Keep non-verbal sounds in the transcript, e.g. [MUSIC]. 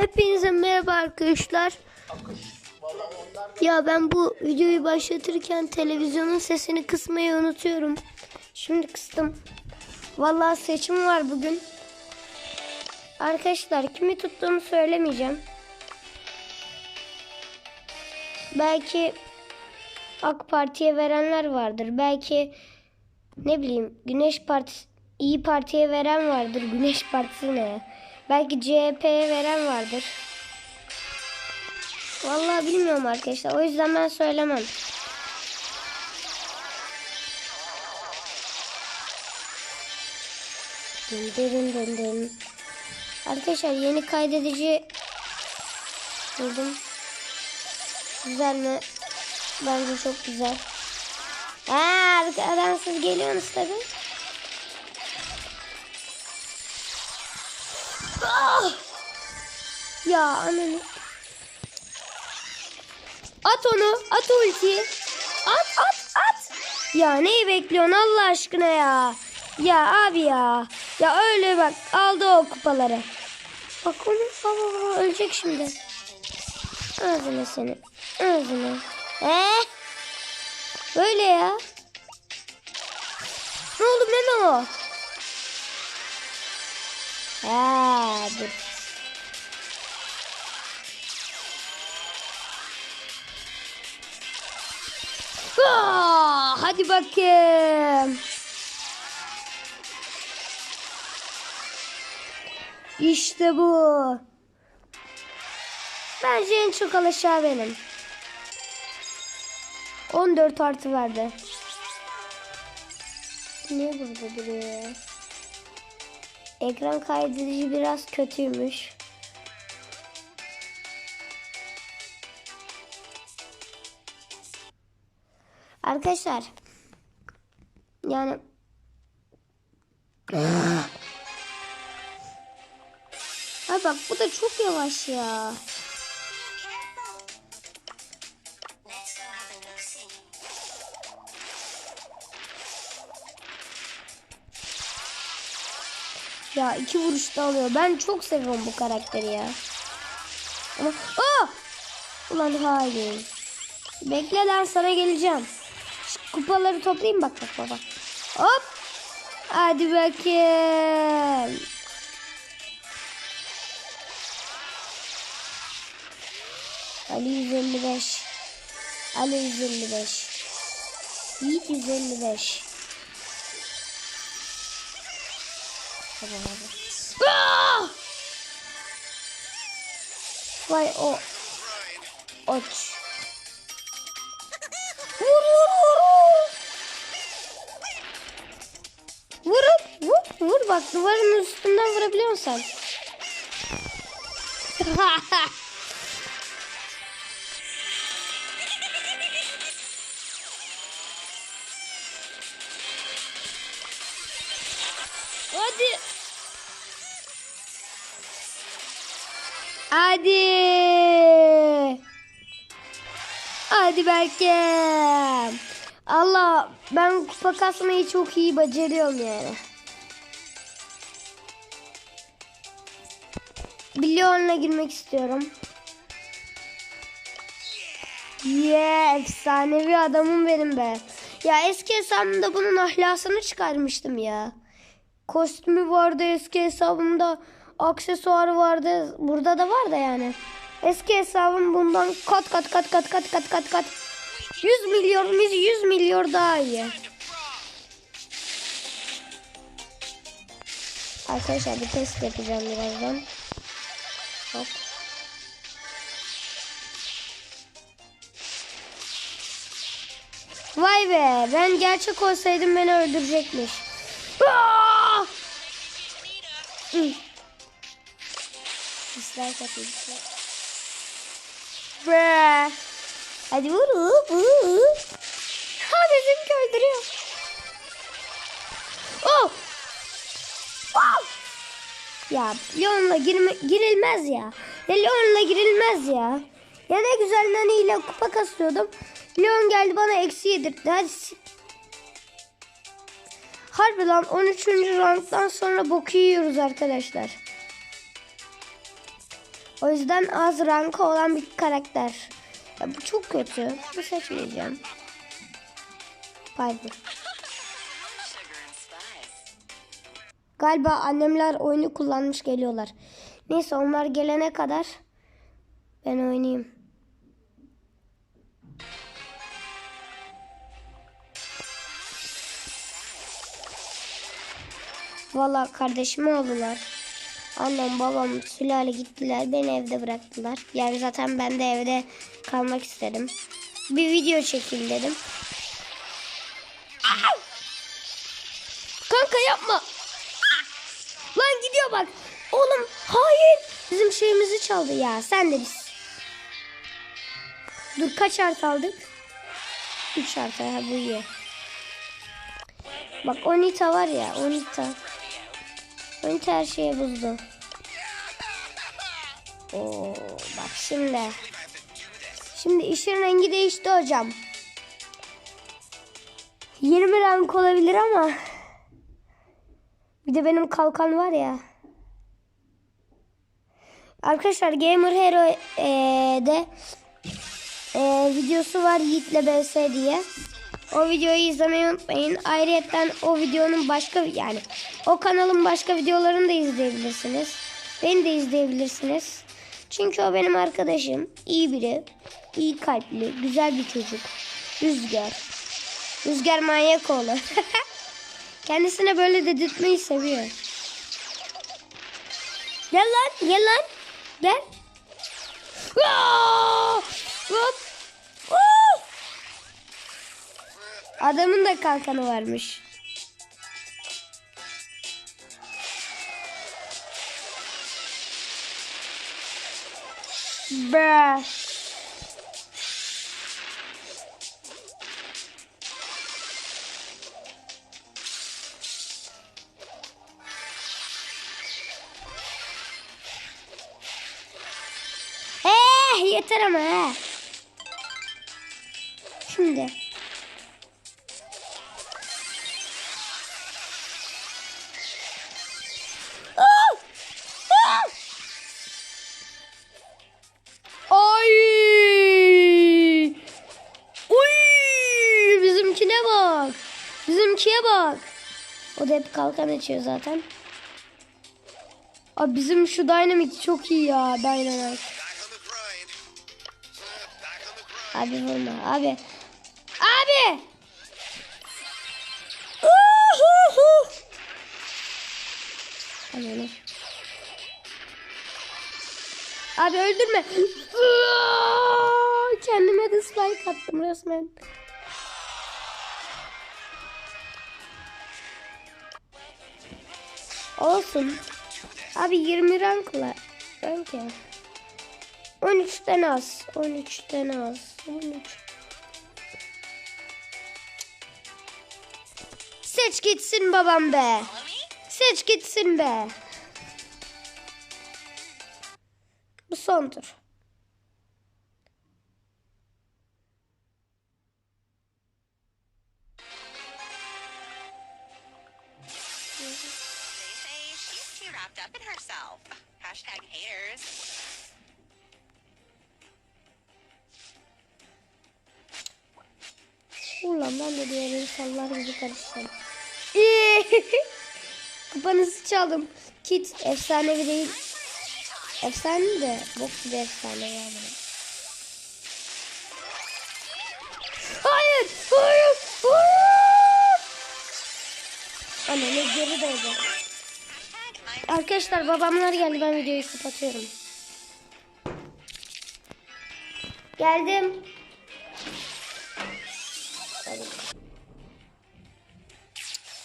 Hepinize merhaba arkadaşlar. Ya ben bu videoyu başlatırken televizyonun sesini kısmayı unutuyorum. Şimdi kıstım. Vallahi seçim var bugün. Arkadaşlar kimi tuttuğumu söylemeyeceğim. Belki AK Parti'ye verenler vardır. Belki ne bileyim Güneş Partisi İyi Parti'ye veren vardır. Güneş Partisi ne? Belki CHP'ye veren vardır. Vallahi bilmiyorum arkadaşlar. O yüzden ben söylemem. Dın dın dın dın. Arkadaşlar yeni kaydedici buldum. Güzel mi? Bence çok güzel. Aa, arkadan siz geliyorsunuz tabi. Ah! Ya ananı. At onu. At ultiyi. At at at. Ya neyi bekliyorsun Allah aşkına ya. Ya abi ya. Ya öyle bak aldı o kupaları. Bak onu baba ölecek şimdi. Ağzına seni. Ağzına. Ee? Böyle ya. Ne oldu Memo? Ha, dur. Ah, hadi bakayım. İşte bu. Bence en çok alaşağı benim. 14 artı verdi. Niye burada duruyor? Ekran kaydedici biraz kötüymüş. Arkadaşlar yani Ay bak bu da çok yavaş ya. Ya iki vuruşta alıyor. Ben çok seviyorum bu karakteri ya. Ama Aa! Ulan hayır. Bekle lan sana geleceğim. Şu kupaları toplayayım bak bak baba. Hop. Hadi bakayım. Ali 155. Ali 155. Yiğit 155. Tamam. Ah! Vay o. Oç. Vur vur vur. vur. Vurup vur vur bak duvarın üstünden vurabiliyor musun [LAUGHS] Hadi. Hadi belki. Allah ben kupa kasmayı çok iyi beceriyorum yani. Milyonla girmek istiyorum. Yeah, efsanevi adamım benim be. Ya eski hesabımda bunun ahlasını çıkarmıştım ya. Kostümü vardı eski hesabımda. Aksesuarı vardı. Burada da var da yani. Eski hesabım bundan kat kat kat kat kat kat kat kat. 100 milyon 100 milyon daha iyi. Arkadaşlar bir test yapacağım birazdan. Hop. Vay be ben gerçek olsaydım beni öldürecekmiş. Aa! Atayım. dislike. Bre. Hadi vur vur. Ha bizimki öldürüyor. Oh. Oh. Ya Leon'la girme, girilmez ya. Ya Leon'la girilmez ya. Ya ne güzel Nani ile kupa kasıyordum. Leon geldi bana eksi yedirtti. Hadi Harbi lan 13. rounddan sonra boku yiyoruz arkadaşlar. O yüzden az rankı olan bir karakter. Ya bu çok kötü. Bu seçmeyeceğim. Spice. Galiba annemler oyunu kullanmış geliyorlar. Neyse onlar gelene kadar ben oynayayım. Valla kardeşimi aldılar. Annem babam sülale gittiler. Beni evde bıraktılar. Yani zaten ben de evde kalmak istedim. Bir video çekeyim dedim. Kanka yapma. Lan gidiyor bak. Oğlum hayır. Bizim şeyimizi çaldı ya. Sen de biz. Dur kaç artı aldık? 3 artı. Ha bu iyi. Bak Onita var ya. Onita. Onita her şeye buzdu. Oo, bak şimdi. Şimdi işin rengi değişti hocam. 20 renk olabilir ama bir de benim kalkan var ya. Arkadaşlar Gamer Hero eee, de eee, videosu var Yiğit'le BS diye. O videoyu izlemeyi unutmayın. Ayrıca o videonun başka yani o kanalın başka videolarını da izleyebilirsiniz. Beni de izleyebilirsiniz. Çünkü o benim arkadaşım. iyi biri. iyi kalpli. Güzel bir çocuk. Rüzgar. Rüzgar manyak oğlu. [LAUGHS] Kendisine böyle dedirtmeyi seviyor. Gel lan, gel lan. Gel. Adamın da kalkanı varmış. Be. Eh yeter ama he. Şimdi. Bizimkiye bak. O da hep kalkan açıyor zaten. Abi bizim şu Dynamite çok iyi ya grind. Abi vurma abi. Abi. Uhuhu. Ananı. Abi öldürme. Kendime de spike attım resmen. Olsun. Abi 20 rank var. Rank ya. 13'ten az. 13'ten az. 13. Seç gitsin babam be. Seç gitsin be. Bu son. İn herself. Hashtag haters. Ulan ben de diğer insanlar gibi karışacağım. [LAUGHS] Kupanızı çaldım. Kit efsanevi değil. Efsane de bok gibi efsane ya bana. Hayır! Hayır! Hayır! Anne geri doğdu. Arkadaşlar babamlar geldi ben videoyu kapatıyorum. Geldim.